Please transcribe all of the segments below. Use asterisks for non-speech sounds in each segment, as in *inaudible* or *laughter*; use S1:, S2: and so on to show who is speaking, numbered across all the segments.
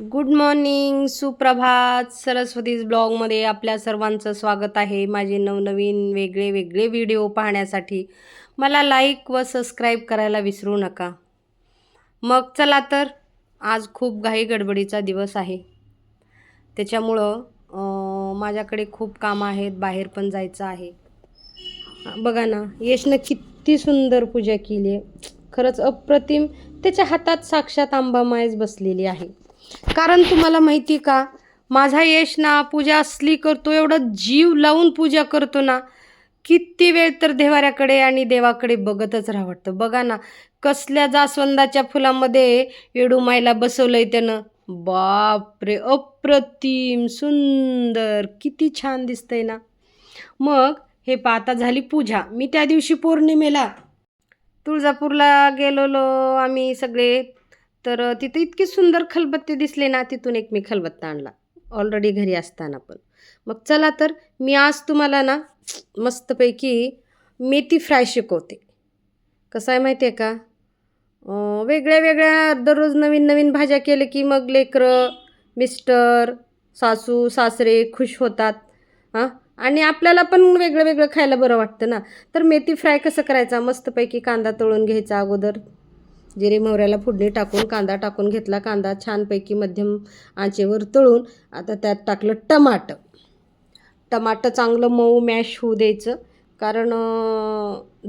S1: Good morning सुप्रभात. सरस्वतीज ब्लॉगमध्ये आपल्या सर्वांचं स्वागत आहे माझे नवनवीन वेगळे वेगळे व्हिडिओ पाहण्यासाठी. मला लाईक व सबस्क्राईब करायला विसरू नका. मग चला तर आज खूप घाई गडबडीचा दिवस आहे. त्याच्यामुळं माझ्याकडे खूप कामं आहेत बाहेर पण जायचं आहे. बघा ना यशनं किती सुंदर पूजा केली आहे. खरंच अप्रतिम त्याच्या हातात साक्षात आंबामायच बसलेली आहे. कारण तुम्हाला माहिती का? माझा यश ना पूजा असली करतो एवढं जीव लावून पूजा करतो ना किती वेळ तर देवाऱ्याकडे आणि देवाकडे बघतच राहतं बघा ना कसल्या जास्वंदाच्या फुलामध्ये येडूमाईला बसवलंय त्यानं. बापरे अप्रतिम सुंदर किती छान दिसतंय ना. मग हे पाहता झाली पूजा. मी त्या दिवशी पौर्णिमेला तुळजापूरला गेलेलो आम्ही सगळे तर तिथे इतकी सुंदर खलबत्ते दिसले ना तिथून एक मी खलबत्ता आणला. ऑलरेडी घरी असताना पण. मग चला तर मी आज तुम्हाला ना मस्तपैकी मेथी फ्राय शिकवते. कसं आहे माहिती आहे का वेगळ्या वेगळ्या दररोज नवीन नवीन भाज्या केल्या की मग लेकरं मिस्टर सासू सासरे खुश होतात. हां? आणि आपल्याला पण वेगळं वेगळं खायला बरं वाटतं ना. तर मेथी फ्राय कसं करायचा? मस्तपैकी कांदा तळून घ्यायचा अगोदर. जिरे मोहऱ्याला फोडणी टाकून कांदा टाकून घेतला. कांदा छानपैकी मध्यम आचेवर तळून आता त्यात टाकलं टमाटं. टमाटं चांगलं मऊ मॅश होऊ द्यायचं. कारण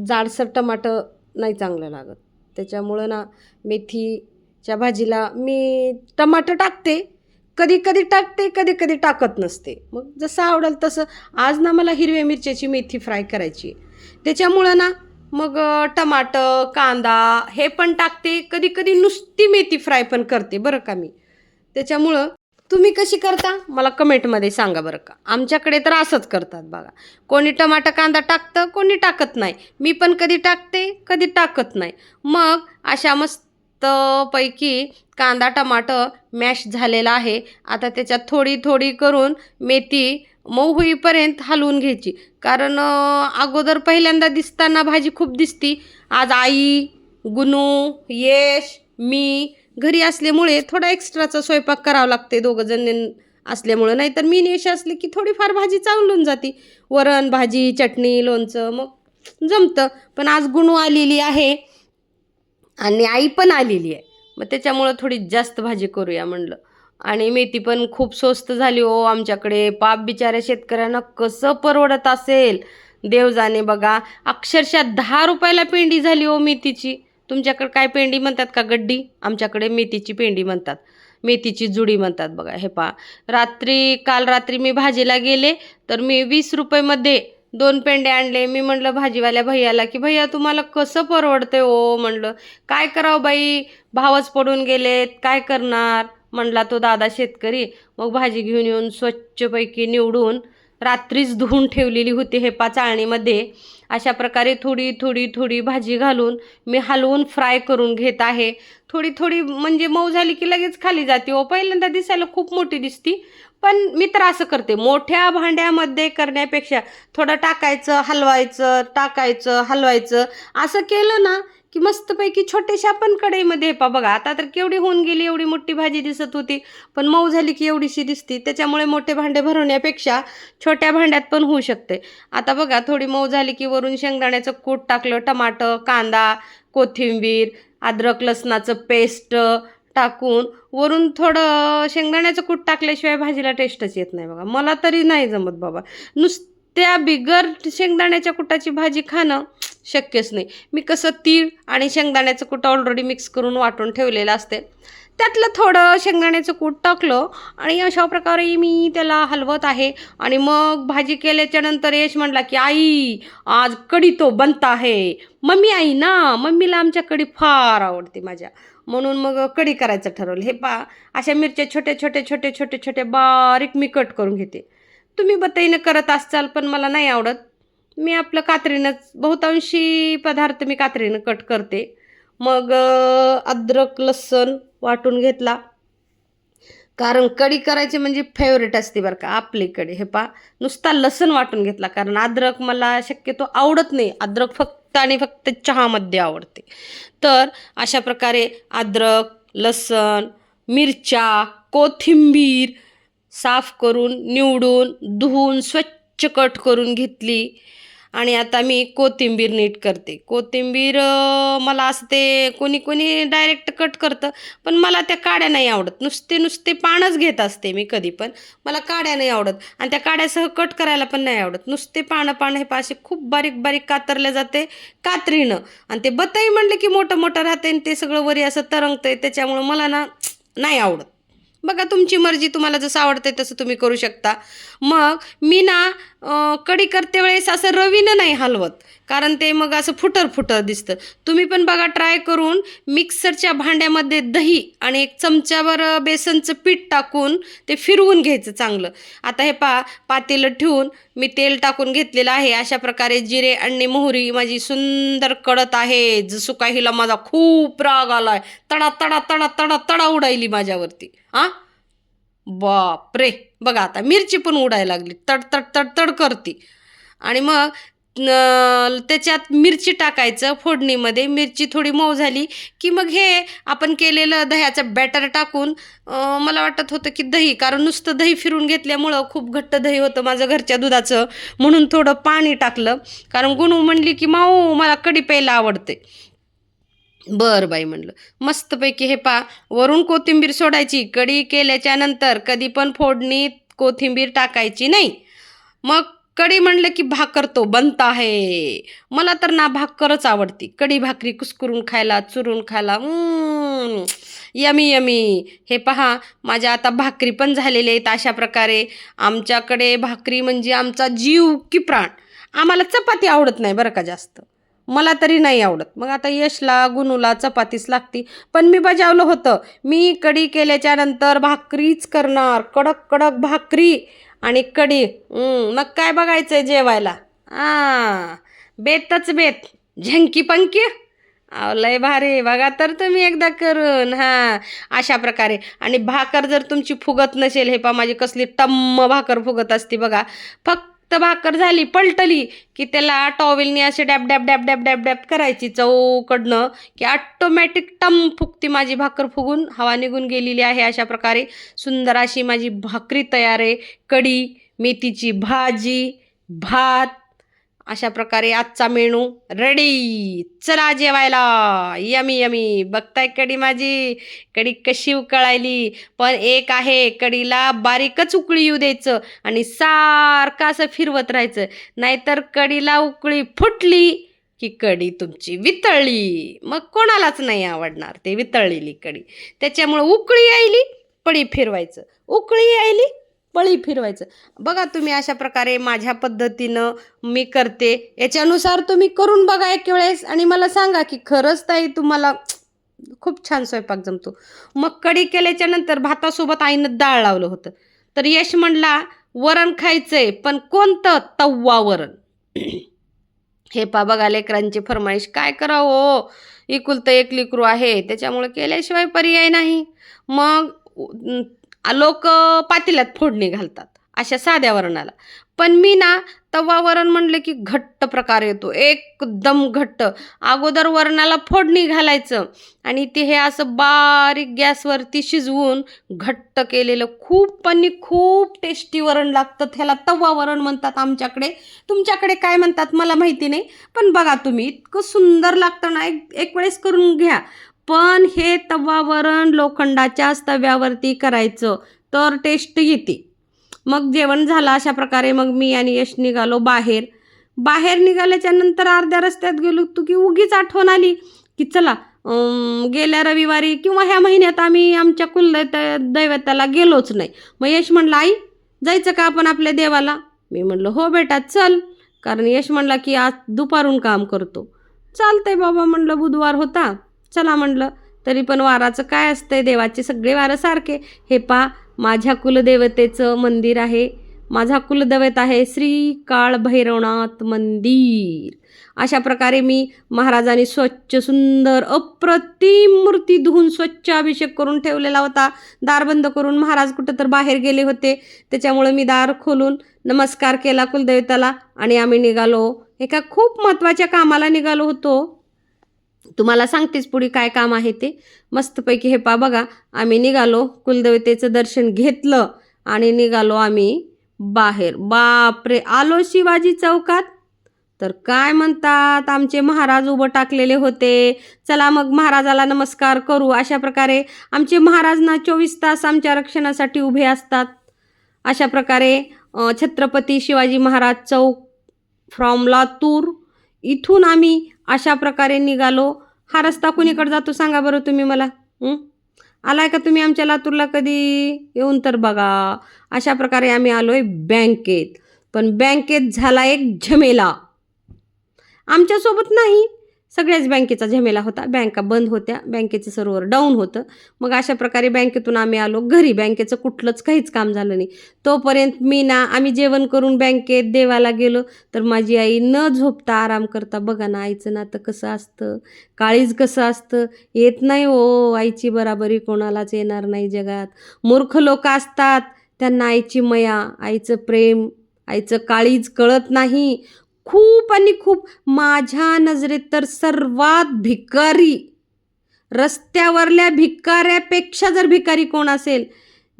S1: जाडसर टमाटं नाही चांगलं लागत. त्याच्यामुळं ना मेथीच्या भाजीला मी टमाटर टाकते. कधी कधी टाकते कधी कधी टाकत नसते. मग जसं आवडेल तसं. आज ना मला हिरव्या मिरच्याची मेथी फ्राय करायची आहे. त्याच्यामुळं ना मग टमाटं टमाटर कांदा हे पण टाकते. कधी कधी नुसती मेथी फ्राय पण करते बरं का मी. त्याच्यामुळं तुम्ही कशी करता? मला कमेंटमध्ये सांगा बरं का. आमच्याकडे तर असंच करतात बघा. कोणी टमाटर कांदा टाकतं कोणी टाकत नाही. मी पण कधी टाकते कधी टाकत नाही. मग अशा मस्तपैकी कांदा टमाटर मॅश झालेला आहे. आता त्याच्यात थोडी थोडी करून मेथी मऊ होईपर्यंत हलवून घ्यायची. कारण अगोदर पहिल्यांदा दिसताना भाजी खूप दिसती. आज आई गुनू यश मी घरी असल्यामुळे थोडा एक्स्ट्राचा स्वयंपाक करावा लागते दोघं जण असल्यामुळं. नाहीतर मी आणि यश असले की थोडीफार भाजी चांगलून जाती. वरण भाजी चटणी लोणचं मग जमतं. पण आज गुणू आलेली आहे आणि आई पण आलेली आहे. मग त्याच्यामुळं थोडी जास्त भाजी करूया म्हणलं. आणि मेथी पण खूप स्वस्त झाली हो आमच्याकडे. पाप बिचाऱ्या शेतकऱ्यांना कसं परवडत असेल? देव जाणे बघा अक्षरशः दहा रुपयाला पेंडी झाली हो मेथीची. तुमच्याकडे काय पेंडी म्हणतात का गड्डी? आमच्याकडे मेथीची पेंडी म्हणतात. मेथीची जुडी म्हणतात बघा हे पहा. रात्री काल रात्री मी भाजीला गेले तर मी वीस रुपयेमध्ये दोन पेंडे आणले. मी म्हणलं भाजीवाल्या भैयाला की भैया तुम्हाला कसं परवडतंय ओ म्हणलं. काय करावं बाई? भावच पडून गेलेत. काय करणार? म्हणला तो दादा शेतकरी मग भाजी घेऊन येऊन स्वच्छपैकी निवडून रात्रीच धुवून ठेवलेली होती हे पा चाळणीमध्ये. अशा प्रकारे थोडी थोडी थोडी भाजी घालून मी हलवून फ्राय करून घेत आहे. थोडी थोडी म्हणजे मऊ झाली की लगेच खाली जाते हो. पहिल्यांदा दिसायला खूप मोठी दिसती पण मी तर असं करते. मोठ्या भांड्यामध्ये करण्यापेक्षा थोडं टाकायचं हलवायचं टाकायचं हलवायचं असं केलं ना की मस्तपैकी छोट्याशा पण कढईमध्ये पा बघा आता तर केवढी होऊन गेली एवढी मोठी भाजी दिसत होती पण मऊ झाली की एवढीशी दिसती त्याच्यामुळे मोठे भांडे भरवण्यापेक्षा छोट्या भांड्यात पण होऊ शकते. आता बघा थोडी मऊ झाली की वरून शेंगदाण्याचं कूट टाकलं टमाटर कांदा कोथिंबीर अद्रक लसणाचं पेस्ट टाकून वरून थोडं शेंगदाण्याचं कूट टाकल्याशिवाय भाजीला टेस्टच येत नाही बघा. मला तरी नाही जमत बाबा. नुसत्या बिगर शेंगदाण्याच्या कुटाची भाजी खाणं शक्यच नाही. मी कसं तीळ आणि शेंगदाण्याचं कूट ऑलरेडी मिक्स करून वाटून ठेवलेलं असते. त्यातलं थोडं शेंगदाण्याचं कूट टाकलं आणि अशा प्रकारे मी त्याला हलवत आहे. आणि मग भाजी केल्याच्यानंतर यश म्हणला की आई आज कढी तो बनता आहे. मम्मी आई ना मम्मीला आमच्या कडी फार आवडते माझ्या. म्हणून मग कढी करायचं ठरवलं. हे पा अशा मिरच्या छोटे छोटे छोटे छोटे छोटे बारीक मी कट करून घेते. तुम्ही बताईनं करत असाल पण मला नाही आवडत. मी आपलं कात्रीनंच बहुतांशी पदार्थ मी कात्रीनं कट करते. मग अद्रक लसूण वाटून घेतला. कारण कढी करायची म्हणजे फेवरेट असते बरं का आपलीकडे हे पा नुसता लसण वाटून घेतला. कारण अद्रक मला शक्यतो आवडत नाही. अद्रक फक्त आणि फक्त चहामध्ये आवडते. तर अशा प्रकारे अद्रक लसण मिरच्या कोथिंबीर साफ करून निवडून धुवून स्वच्छ कट करून घेतली. आणि आता मी कोथिंबीर नीट करते. कोथिंबीर मला असं ते कोणी कोणी डायरेक्ट कट करतं पण मला त्या काड्या नाही आवडत. नुसते नुसते पानच घेत असते मी कधी पण. मला काड्या नाही आवडत आणि त्या काड्यासह कट करायला पण नाही आवडत. नुसते पानं पानं हे पाशे खूप बारीक बारीक कातरले जाते कात्रीनं. आणि ते बताई म्हणलं की मोठं मोठं राहते आणि ते सगळं वरी असं तरंगतंय त्याच्यामुळं मला ना नाही आवडत. बघा तुमची मर्जी तुम्हाला जसं आवडते तसं तुम्ही करू शकता. मग मी ना कडी कढी करते वेळेस असं रवीनं नाही हलवत कारण ते मग असं फुटर फुटर दिसतं. तुम्ही पण बघा ट्राय करून मिक्सरच्या भांड्यामध्ये दही आणि एक चमच्यावर बेसनचं पीठ टाकून ते फिरवून घ्यायचं चांगलं. आता हे पा पातेलं ठेवून मी तेल टाकून घेतलेलं आहे. अशा प्रकारे जिरे आणि मोहरी माझी सुंदर कडत आहे. जसं काहीला माझा खूप राग आलाय. तडा तडा तडा तडा तडा उडायली माझ्यावरती. हां? बापरे. बघा आता मिरची पण उडायला लागली. तडतड तडतड करती. आणि मग त्याच्यात मिरची टाकायचं फोडणीमध्ये. मिरची थोडी मऊ झाली की मग हे आपण केलेलं दह्याचं बॅटर टाकून मला वाटत होतं की दही कारण नुसतं दही फिरून घेतल्यामुळं खूप घट्ट दही होतं माझं घरच्या दुधाचं. म्हणून थोडं पाणी टाकलं. कारण गुणू म्हणली की माऊ मला कढी प्यायला आवडते. बरं बाई म्हणलं. मस्तपैकी हे पा वरून कोथिंबीर सोडायची कढी केल्याच्यानंतर कधी पण फोडणीत कोथिंबीर टाकायची नाही. मग कढी म्हणलं की भाकर तो बनता आहे. मला तर ना भाकरच आवडती. कढी भाकरी कुस्करून खायला चुरून खायला यमी यमी. हे पहा माझ्या आता भाकरी पण झालेल्या आहेत अशा प्रकारे. आमच्याकडे भाकरी म्हणजे आमचा जीव की प्राण. आम्हाला चपाती आवडत नाही बरं का जास्त. मला तरी नाही आवडत. मग आता यशला गुणूला चपातीच लागती. पण मी बजावलं होतं. मी कढी केल्याच्यानंतर भाकरीच करणार. कडक कडक भाकरी आणि कढी. मग काय बघायचं आहे जेवायला? आ बेतच बेत. झंकी पंकी? अहो, लय भारी. बघा तर तुम्ही एकदा करून. हां अशा प्रकारे. आणि भाकर जर तुमची फुगत नसेल हे पा माझी कसली टम्म भाकर फुगत असते बघा. फक्त भाकर झाली पलटली की त्याला टॉवेलनी असे dab dab dab dab dab dab करायची चौकडनं की ऑटोमॅटिक टम फुगती माझी भाकर फुगून हवा निघून गेलेली आहे अशा प्रकारे. सुंदर अशी माझी भाकरी तयार आहे. कढी मेथीची भाजी भात अशा प्रकारे आजचा मेनू रेडी चला जेवायला. Yummy yummy. बघताय कडी माझी. कडी कशी उकळायली. पण एक आहे कडीला बारीकच उकळी येऊ द्यायचं आणि सारखं असं फिरवत राहायचं. नाहीतर कडीला उकळी फुटली की कडी तुमची वितळली. मग कोणालाच नाही आवडणार ते वितळलेली कडी. त्याच्यामुळं उकळी यायली कडी फिरवायचं. उकळी यायली पळी फिरवायचं. बघा तुम्ही अशा प्रकारे माझ्या पद्धतीनं मी करते. याच्यानुसार तुम्ही करून बघा एक वेळेस आणि मला सांगा की खरंच ताई तुम्हाला खूप छान स्वयंपाक जमतो. मग कढी केल्याच्यानंतर भातासोबत आईनं डाळ लावलं होतं. तर यश म्हणला वरण खायचंय पण कोणतं तव्वा वरण? *clears throat* हे पा बघा लेकरांची फरमाईश. काय करावं हो? इकुलतं एक लिकरू आहे त्याच्यामुळे केल्याशिवाय पर्याय नाही. मग लोक पातेल्यात फोडणी घालतात. अशा साध्या वरणाला. पण मी ना तवा वरण म्हणलं की घट्ट प्रकार येतो. एकदम घट्ट. अगोदर वरणाला फोडणी घालायचं आणि ते हे असं बारीक गॅसवरती शिजवून घट्ट केलेलं खूप आणि खूप टेस्टी वरण लागतं. त्याला तवा वरण म्हणतात आमच्याकडे. तुमच्याकडे काय म्हणतात मला माहिती नाही. पण बघा तुम्ही इतकं सुंदर लागतं ना एक एक वेळेस करून घ्या. पण हे तवा वरण लोखंडाच्याच तव्यावरती करायचं तर टेस्ट येते. मग जेवण झालं अशा प्रकारे मग मी आणि यश निघालो बाहेर. बाहेर निघाल्याच्या नंतर अर्ध्या रस्त्यात गेलो तू की उगीच आठवण आली की चला गेल्या रविवारी किंवा ह्या महिन्यात आम्ही आमच्या कुलदैत दैवताला गेलोच नाही. मग यश म्हणलं आई जायचं का आपण आपल्या देवाला? मी म्हणलं हो बेटा चल. कारण यश म्हणला की आज दुपारून काम करतो. चालतंय बाबा म्हणलं बुधवार होता. चला म्हणलं तरी पण वाराचं काय असतंय? देवाचे सगळे वारं सारखे. हे पा माझ्या कुलदेवतेचं मंदिर आहे. माझा कुलदैवत आहे श्री काळ भैरवनाथ मंदिर. अशा प्रकारे मी महाराजांनी स्वच्छ सुंदर अप्रतिम मूर्ती धुवून स्वच्छ अभिषेक करून ठेवलेला होता. दार बंद करून महाराज कुठं तर बाहेर गेले होते. त्याच्यामुळे मी दार खोलून नमस्कार केला कुलदैवताला आणि आम्ही निघालो. एका खूप महत्त्वाच्या कामाला निघालो होतो. तुम्हाला सांगतेच पुढे काय काम आहे ते. मस्तपैकी हे पा बघा आम्ही निघालो. कुलदेवतेचं दर्शन घेतलं आणि निघालो आम्ही बाहेर. बापरे आलो शिवाजी चौकात? तर काय म्हणतात आमचे महाराज उभं टाकलेले होते. चला मग महाराजाला नमस्कार करू. अशा प्रकारे आमचे महाराज ना चोवीस तास आमच्या रक्षणासाठी उभे असतात. अशा प्रकारे छत्रपती शिवाजी महाराज चौक फ्रॉम लातूर. इथून आम्ही अशा प्रकारे निघालो. हा रस्ता कुणीकडे जातो सांगा बरं तुम्ही मला? आलाय का तुम्ही आमच्या लातूरला कधी? येऊन तर बघा. अशा प्रकारे आम्ही आलो आहे बँकेत. पण बँकेत झाला एक झमेला. आमच्यासोबत नाही. सगळ्याच बँकेचा झमेला होता. बँका बंद होत्या. बँकेचं सर्व्हर डाऊन होतं. मग अशा प्रकारे बँकेतून आम्ही आलो. घरी बँकेचं कुठलंच काहीच काम झालं नाही. तोपर्यंत मी ना आम्ही जेवण करून बँकेत देवाला गेलो. तर माझी आई न झोपता आराम करता बघा ना आईचं नातं कसं असतं? काळीज कसं असतं? येत नाही हो. आईची बराबरी कोणालाच येणार नाही जगात. मूर्ख लोक असतात. त्यांना आईची मया आईचं प्रेम आईचं काळीज कळत नाही. खूप आणि खूप. माझ्या नजरेत तर सर्वात भिकारी रस्त्यावरल्या भिकाऱ्यापेक्षा जर भिकारी कोण असेल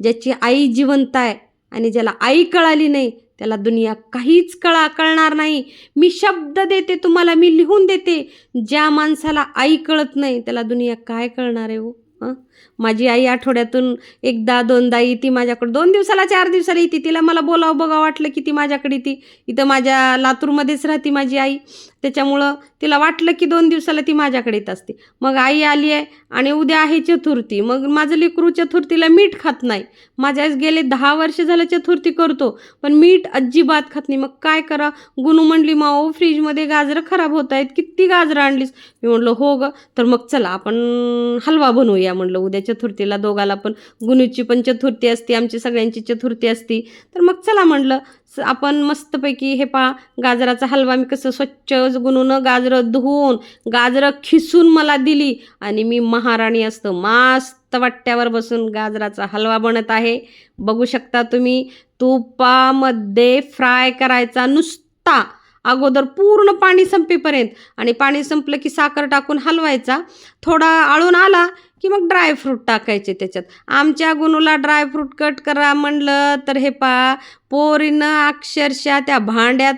S1: ज्याची आई जिवंत आहे आणि ज्याला आई कळाली नाही त्याला दुनिया काहीच कळा कळणार नाही. मी शब्द देते तुम्हाला मी लिहून देते. ज्या माणसाला आई कळत नाही त्याला दुनिया काय कळणार आहे हो? माझी आई आठवड्यातून एकदा दोनदा येते माझ्याकडे. दोन दिवसाला चार दिवसाला येते. तिला मला बोलावं बघावं वाटलं की ती माझ्याकडे ती इथं माझ्या लातूरमध्येच राहते माझी आई. त्याच्यामुळं तिला वाटलं की दोन दिवसाला ती माझ्याकडे येत असते. मग आई आली आहे आणि उद्या आहे चतुर्थी. मग माझं लेकरू चतुर्थीला मीठ खात नाही. माझ्या गेले दहा वर्ष झालं चतुर्थी करतो. पण मीठ अजिबात खात नाही. मग काय करा? गुणू म्हणली माओ फ्रीजमध्ये गाजरं खराब होत आहेत किती गाजरं आणलीस? मी म्हणलं हो ग. तर मग चला आपण हलवा बनवूया. म्हणलं उद्या चतुर्थीला दोघाला पण गुनूची पण चतुर्थी असते आमची सगळ्यांची चतुर्थी असती. तर मग चला म्हणलं आपण मस्तपैकी हे पहा गाजराचा हलवा मी कसं स्वच्छ गुणून गाजरं धुवून गाजरं खिसून मला दिली. आणि मी महाराणी असतं मस्त वाट्यावर बसून गाजराचा हलवा बनत आहे. बघू शकता तुम्ही तुपामध्ये फ्राय करायचा नुसता. अगोदर पूर्ण पाणी संपेपर्यंत. आणि पाणी संपलं की साखर टाकून हलवायचा. थोडा आळून आला की मग ड्रायफ्रूट टाकायचे त्याच्यात. आमच्या गुनूला ड्रायफ्रूट कट करा म्हणलं तर हे पा पोरीनं अक्षरशः त्या भांड्यात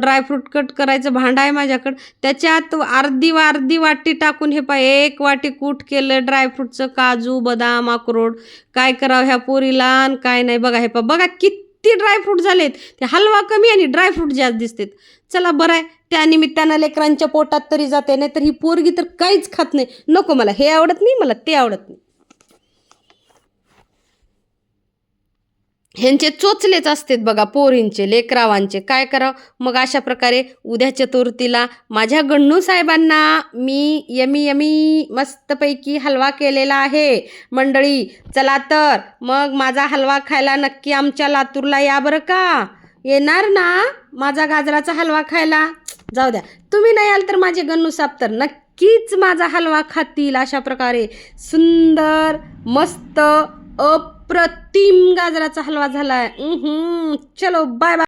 S1: ड्रायफ्रूट कट करायचं भांडं आहे माझ्याकडं त्याच्यात अर्धी अर्धी वाटी टाकून हे पाय एक वाटी कूट केलं ड्रायफ्रूटचं काजू बदाम अक्रोड. काय करावं ह्या पोरीला आणि काय नाही. बघा हे पा बघा किती ड्रायफ्रूट झालेत. ते हलवा कमी आणि ड्रायफ्रूट जास्त दिसतात. चला बरं आहे. त्या निमित्तानं लेकरांच्या पोटात तरी जाते नाही तर ही पोरगी तर काहीच खात नाही. नको मला हे आवडत नाही मला ते आवडत नाही. ह्यांचे चोचलेच असतात बघा पोरींचे लेकरावांचे. काय करावं? मग अशा प्रकारे उद्या चतुर्थीला माझ्या गण्णू साहेबांना मी यमी यमी मस्तपैकी हलवा केलेला आहे. मंडळी चला तर. मग माझा हलवा खायला नक्की आमच्या लातूरला या बरं का? येणार ना माझा गाजराचा हलवा खायला? जाऊ द्या. तुम्ही नाही आल तर माझे गण्णू साप तर नक्कीच माझा हलवा खातील अशा प्रकारे. सुंदर मस्त अप्रतिम गाजराचा हलवा झालाय. आहे चलो बाय बाय